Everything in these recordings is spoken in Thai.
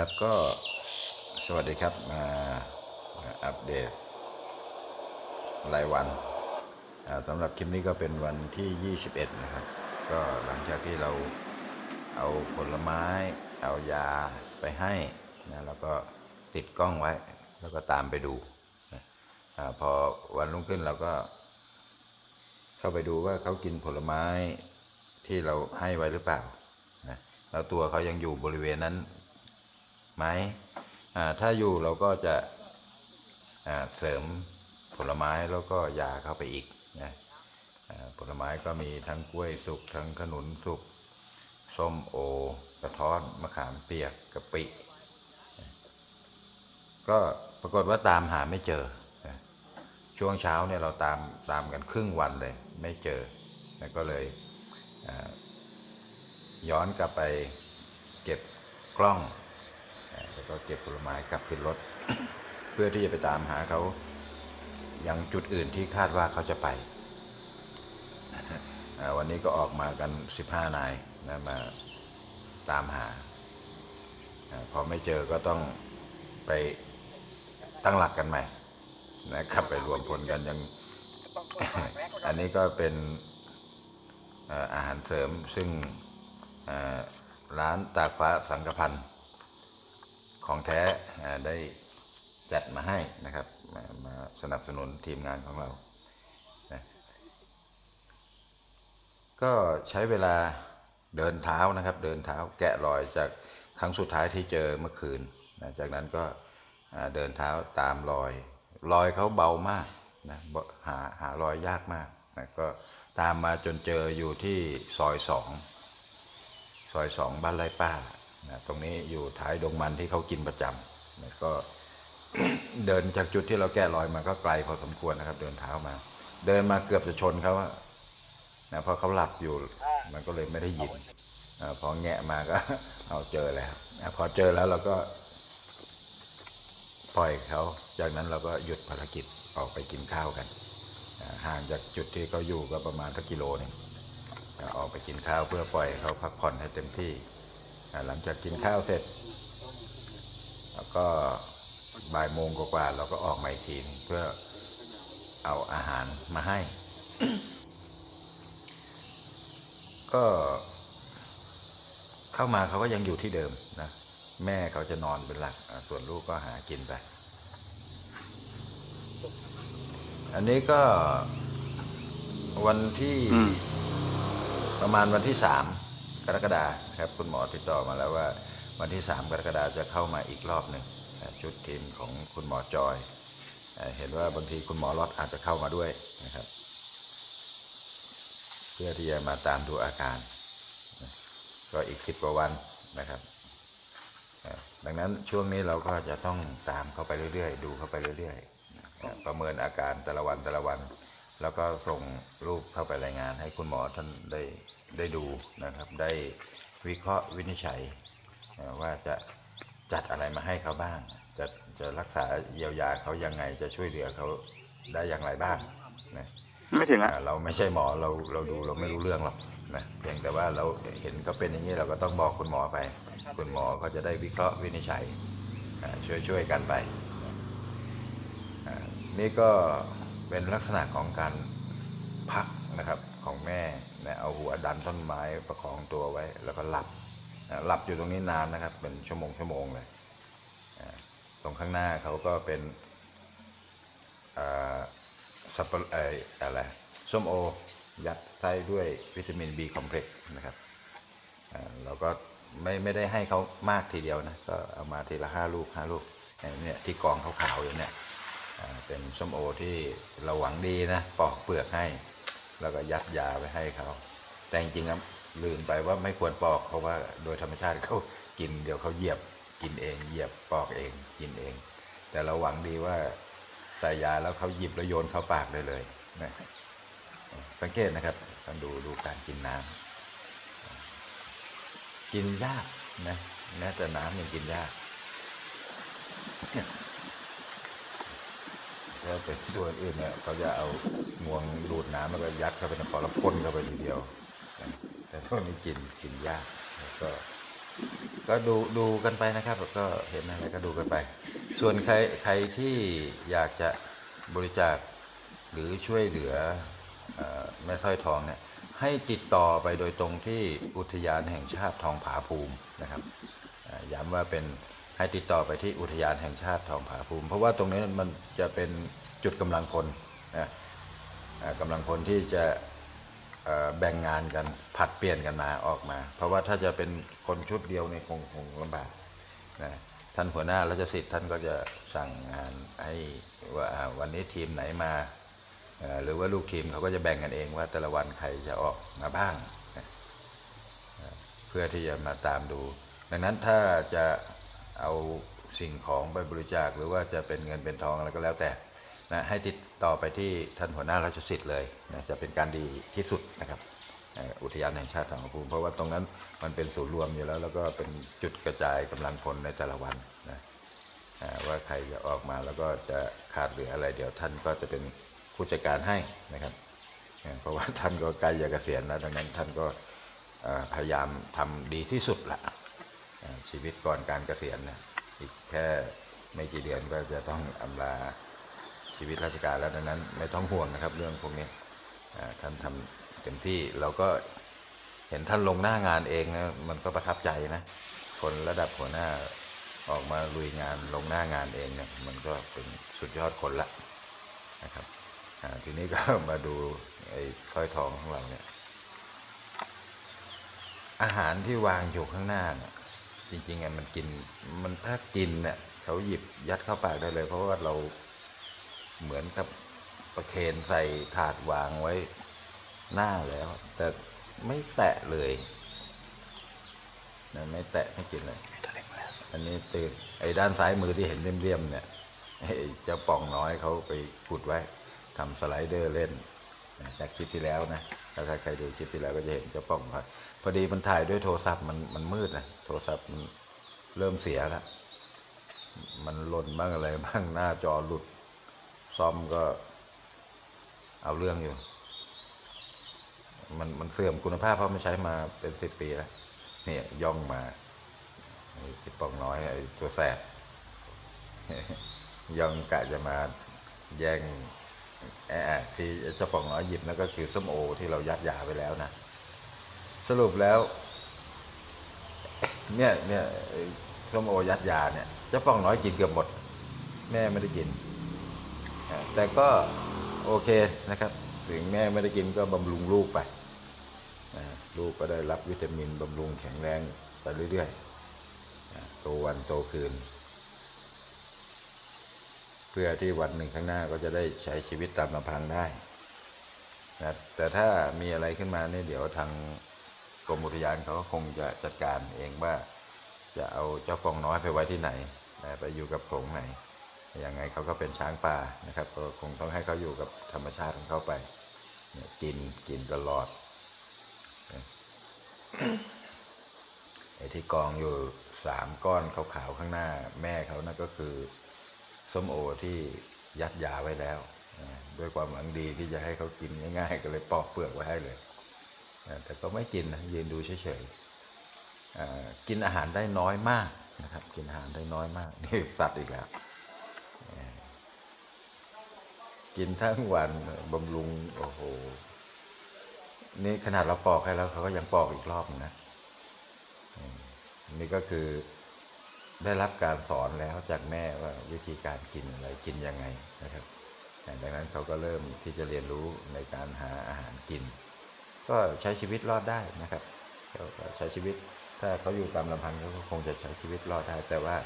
ครับก็สวัสดีครับมาอัปเดตรายวันสำหรับคลิปนี้ก็เป็นวันที่ 21 นะครับ ก็หลังจากที่เราเอาผลไม้ เอายาไปให้นะแล้วก็ติดกล้องไว้ แล้วก็ตามไปดูนะอพอวันรุ่งขึ้นเราก็ เข้าไปดูว่าเขากินผลไม้ที่เราให้ไว้หรือเปล่านะแล้วตัวเขายังอยู่บริเวณนั้น ไหมถ้าอยู่เราก็จะเสริมผลไม้แล้วก็ยาเข้าไปอีกนะผลไม้ก็มีทั้งกล้วยสุกทั้งขนุนสุกส้มโอกระท้อนมะขามเปียกกะปิ ก็ปรากฏว่าตามหาไม่เจอ ช่วงเช้าเนี่ยเราตามตามกันครึ่งวันเลย ไม่เจอแล้วก็เลยย้อนกลับไปเก็บกล้อง ก็เก็บผลไม้กลับขึ้นรถ เพื่อที่จะไปตามหาเขาอยังจุดอื่นที่คาดว่าเขาจะไป วันนี้ก็ออกมากัน 15 นายนะมาตามหาอพอไม่เจอก็ต้องไปตั้งหลักกันใหม่นะครับไปรวมพลกันยัง อันนี้ก็เป็นอาหารเสริมซึ่งร้านตากฟ้าสังกพันธ์ ของแท้ได้จัดมาให้นะครับมามาสนับสนุนทีมงานของเรานะก็ใช้เวลาเดินเท้านะครับ เดินเท้าแกะรอยจากครั้งสุดท้ายที่เจอเมื่อคืนนะจากนั้นก็เดินเท้าตามรอยรอยเขาเบามากนะหาหารอยยากมากนะก็ตามมาจนเจออยู่ที่ซอยสองซอยสองบ้านไร่ป้า นะตรงนี้อยู่ท้ายดงมันที่เขากินประจำนะก็เดินจากจุดที่เราแก้รอยมาก็ไกลพอสมควรนะครับ เดินเท้ามา เดินมาเกือบจะชนเขาอะนะเพราะเขาหลับอยู่ มันก็เลยไม่ได้ยินอพอแงะมาก็ เอาเจอแล้วนะพอเจอแล้วเราก็ ปล่อยเขา จากนั้นเราก็หยุดภารกิจออกไปกินข้าวกันห่างจากจุดที่เขาอยู่ก็ประมาณสักกิโลหนึงออกไปกินข้าวเพื่อปล่อยเขาพักผ่อนให้เต็มที่ หลังจากกินข้าวเสร็จ แล้วก็บ่ายโมงกว่าๆเราก็ออกมาอีกทีหนึ่งเพื่อเอาอาหารมาให้ ก็ เข้ามาเขาก็ยังอยู่ที่เดิมนะแม่เขาจะนอนเป็นหลักอ่าส่วนลูกก็หากินไป อันนี้ก็วันที่อืมประมาณวันที่สาม กรกฎาครับคุณหมอติดต่อมาแล้วว่า วันที่สามกรกฎาจะเข้ามาอีกรอบหนึ่งชุดทีมของคุณหมอจอย เห็นว่าบางทีคุณหมอรอดอาจจะเข้ามาด้วยนะครับ เพื่อที่จะมาตามดูอาการ ก็อีกสิบกว่าวันนะครับ ดังนั้นช่วงนี้เราก็จะต้องตามเข้าไปเรื่อยๆ ดูเข้าไปเรื่อยๆ ประเมินอาการแต่ละวันแต่ละวัน แล้วก็ส่งรูปเข้าไปรายงานให้คุณหมอท่านได้ได้ดูนะครับ ได้วิเคราะห์วินิจฉัยเอ่อว่าจะจัดอะไรมาให้เขาบ้าง จะจะรักษาเยียวยาเขายังไงจะช่วยเหลือเขาได้อย่างไรบ้างนะไม่ถึงอะอ่าเราไม่ใช่หมอเราเราดูเราไม่รู้เรื่องหรอกนะเพียงแต่ว่าเราเห็นเขาเป็นอย่างนี้เราก็ต้องบอกคุณหมอไป คุณหมอก็จะได้วิเคราะห์วินิจฉัยอ่าช่วยช่วยกันไปอ่านี่ก็ เป็นลักษณะของการพักนะครับของแม่นะเอาหัวดันต้นไม้ประคองตัวไว้ แล้วก็หลับหลับอยู่ตรงนี้นานนะครับ เป็นชั่วโมงชั่วโมงเลยตรงข้างหน้าเขาก็เป็นอ่าสับปะเอ่อะไรส้มโอ ยัดไส้ด้วยวิตามิน B คอมเพล็กซ์นะครับเราก็ไม่ไม่ได้ให้เขามากทีเดียวนะ ก็เอามาทีละห้าลูกห้าลูกอันเนี่ยที่กองขาวๆอยู่เนี่ย เป็นส้มโอที่เราหวังดีนะปอกเปลือกให้ แล้วก็ยัดยาไปให้เขา แต่จริงๆลืมไปว่าไม่ควรปอกเพราะว่าโดยธรรมชาติเขากินเดี๋ยวเขาเหยียบกินเองเหยียบปอกเองกินเอง แต่เราหวังดีว่าใส่ยาแล้วเขาหยิบแล้วโยนเข้าปากได้เลยนะสังเกตนะครับต้องดูดูการกินน้ำกินยากนะแม้แต่น้ำยังกินยาก ถ้าเป็นตัวอื่นเนี่ยเขาจะเอางวงดูดน้ำแล้วก็ยัดเข้าไปในคอแล้วพ่นเข้าไปทีเดียว แต่ตัวนี้กินกินยากแล้วก็ ก็ดูดูกันไปนะครับก็เห็นอะไรก็ดูกันไป ส่วนใครใครที่อยากจะบริจาคหรือช่วยเหลืออแม่สร้อยทองเนี่ยให้ติดต่อไปโดยตรงที่อุทยานแห่งชาติทองผาภูมินะครับย้ำว่าเป็น ให้ติดต่อไปที่อุทยานแห่งชาติทองผาภูมิ เพราะว่าตรงนี้มันจะเป็นจุดกำลังพลนะกำลังพลที่จะแบ่งงานกันผัดเปลี่ยนกันมาออกมา เพราะว่าถ้าจะเป็นคนชุดเดียวเนี่ยคงคงลำบากนะท่านหัวหน้ารัชสิทธิ์ท่านก็จะสั่งงานให้ว่าวันนี้ทีมไหนมา หรือว่าลูกทีมเขาก็จะแบ่งกันเองว่าแต่ละวันใครจะออกมาบ้างนะเพื่อที่จะมาตามดู ดังนั้นถ้าจะ เอาสิ่งของไปบริจาคหรือว่าจะเป็นเงินเป็นทองอะไรก็แล้วแต่นะให้ติดต่อไปที่ท่านหัวหน้าราชสิทธิ์เลยนะจะเป็นการดีที่สุดนะครับอุทยานแห่งชาติทางภูมิเพราะว่าตรงนั้นมันเป็นศูนย์รวมอยู่แล้ว แล้วก็เป็นจุดกระจายกำลังพลในแต่ละวันนะว่าใครจะออกมาแล้วก็จะขาดเหลืออะไรเดี๋ยวท่านก็จะเป็นผู้จัดการให้นะครับเพราะว่าท่านก็ใกล้จะเกษียณแล้วดังนั้นท่านก็พยายามทำดีที่สุดละอ่า ชีวิตก่อนการเกษียณนะอีกแค่ไม่กี่เดือนก็จะต้องอำลาชีวิตราชการแล้วดังนั้น ไม่ต้องห่วงนะครับ เรื่องพวกนี้ท่านทำเต็มที่เราก็เห็นท่านลงหน้างานเองนะมันก็ประทับใจนะ คนระดับหัวหน้าออกมาลุยงานลงหน้างานเองเนี่ยมันก็เป็นสุดยอดคนละนะครับทีนี้ก็มาดูไอ้สร้อยทองของเราเนี่ยอาหารที่วางอยู่ข้างหน้าเนี่ย จริงๆอะมันกินมันถ้ากินเนี่ยเขาหยิบยัดเข้าปากได้เลย เพราะว่าเราเหมือนกับประเคนใส่ถาดวางไว้หน้าแล้ว แต่ไม่แตะเลยนะไม่แตะไม่กินเลย อันนี้ตื่นไอ้ด้านซ้ายมือที่เห็นเรียมๆเนี่ยไอ้เจ้าป่องน้อยเขาไปขุดไว้ทำสไลเดอร์เล่น จากคลิปที่แล้วนะ ถ้าใครดูคลิปที่แล้วก็จะเห็นเจ้าป่องน้อยพอดีมันถ่ายด้วยโทรศัพท์มันมันมืดนะโทรศัพท์มันเริ่มเสียแล้วมันหล่นบ้างอะไรบ้างหน้าจอหลุด ซ่อมก็ เอาเรื่องอยู่ มันมันเสื่อมคุณภาพเพราะมันใช้มาเป็นสิบปีแล้วเนี่ยย่องมาไอ้ที่องน้อยไอ้ตัวแสบย่องกะจะมาแย่ง ที่เจ้าปองน้อยหยิบนั่นก็คือส้มโอที่เรายัดยาไปแล้วนะ สรุปแล้ว เนี่ยเนี่ยส้มโอยัดยาเนี่ยเจ้าปองน้อยกินเกือบหมด แม่ไม่ได้กิน แต่ก็โอเคนะครับ ถึงแม่ไม่ได้กินก็บำรุงลูกไปลูกก็ได้รับวิตามินบำรุงแข็งแรงไปเรื่อยๆโตวันโตคืน พื่อที่วันหนึ่งข้างหน้าก็จะได้ใช้ชีวิตตามลำพังได้นะแต่ถ้ามีอะไรขึ้นมาเนี่ยเดี๋ยวทางกรมอุทยานเขาก็คงจะจัดการเองว่า จะเอาเจ้าปองน้อยไปไว้ที่ไหนนะไปอยู่กับโขงไหนยังไงเขาก็เป็นช้างป่านะครับก็คงต้องให้เขาอยู่กับธรรมชาติของเขาไปเนี่ยกินกินตลอดไอ้ที่กองอยู่สามก้อนขาวๆข้างหน้าแม่เขานั่นก็คือ ส้มโอที่ยัดยาไว้แล้วด้วยความหวังดีที่จะให้เขากินง่าย ๆ ก็เลยปอกเปลือกไว้ให้เลยแต่ก็ไม่กินนะยืนดูเฉยๆกินอาหารได้น้อยมากนะครับ กินอาหารได้น้อยมากนี่สัตว์อีกแล้วกินทั้งวันบำรุงโอ้โหนี่ขนาดเราปอกให้แล้วเขาก็ยังปอกอีกรอบนะนี่ก็คือ ได้รับการสอนแล้วจากแม่ว่าวิธีการกินอะไรกินยังไงนะครับดังนั้นเขาก็เริ่มที่จะเรียนรู้ในการหาอาหารกิน ก็ใช้ชีวิตรอดได้นะครับใช้ชีวิตถ้าเขาอยู่ตามลำพังเขาก็คงจะใช้ชีวิตรอดได้แต่ว่า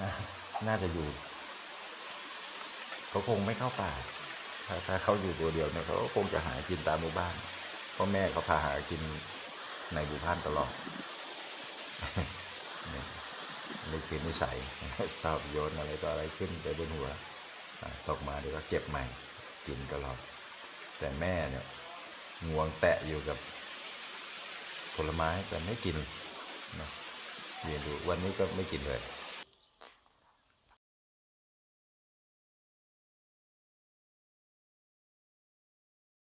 น่าน่าจะอยู่เขาคงไม่เข้าป่าถ้าถ้าเขาอยู่ตัวเดียวเนี่ยเขาก็คงจะหากินตามหมู่บ้านเพราะแม่เขาพาหากินในหมู่บ้านตลอด นี่คือนิสัยชอบโยนอะไรต่ออะไรขึ้นไปบนหัวตกมาเดี๋ยวก็เก็บใหม่กินตลอด แต่แม่เนี่ยงวงแตะอยู่กับผลไม้แต่ไม่กินนะเรียนดูวันนี้ก็ไม่กินเลย